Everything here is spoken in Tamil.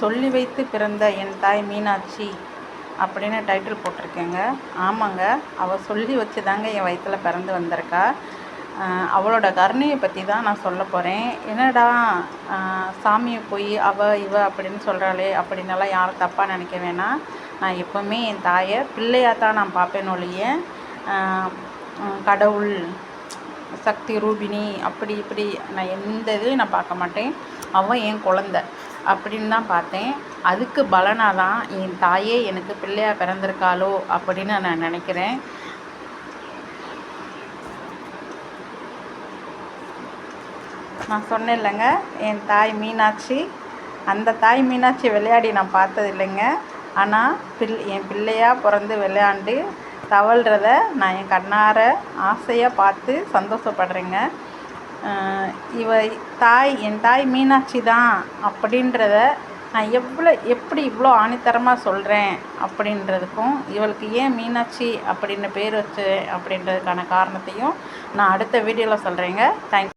சொல்லி வைத்து பிறந்த என் தாய் மீனாட்சி அப்படின்னு டைட்டில் போட்டிருக்கேங்க. ஆமாங்க அவள் சொல்லி வச்சு தாங்க என் வயிற்றில் பிறந்து வந்திருக்கா. அவளோட கருணையை பற்றி தான் நான் சொல்ல போகிறேன் என்னடா சாமியை போய் அவ இவ அப்படின்னு சொல்கிறாளே அப்படின்னலாம் யாரும் தப்பாக நினைக்க வேணாம். நான் எப்போவுமே என் தாயை பிள்ளையாக தான் நான் பார்ப்பேன் ஒழிய கடவுள் சக்தி ரூபினி அப்படி இப்படி நான் எந்த இதுலையும் நான் பார்க்க மாட்டேன். அவன் என் குழந்த. அப்படின்னு தான் பார்த்தேன். அதுக்கு பலனாக தான் என் தாயே எனக்கு பிள்ளையாக பிறந்திருக்காளோ அப்படின்னு நான் நினைக்கிறேன். நான் சொன்னேன் இல்லைங்க என் தாய் மீனாட்சி. அந்த தாய் மீனாட்சி விளையாடி நான் பார்த்தது இல்லைங்க. ஆனால் பிள் என் பிள்ளையாக பிறந்து விளையாண்டு தவழ்கிறத நான் என் கண்ணார ஆசையாக பார்த்து சந்தோஷப்படுறேங்க. இவ தாய் என் தாய் மீனாட்சி தான் அப்படின்றத நான் எவ்வளோ எப்படி இவ்வளோ ஆணித்தரமாக சொல்கிறேன் அப்படின்றதுக்கும் இவளுக்கு ஏன் மீனாட்சி அப்படின்னு பேர் வச்சு அப்படின்றதுக்கான காரணத்தையும் நான் அடுத்த வீடியோவில் சொல்கிறேங்க தேங்க்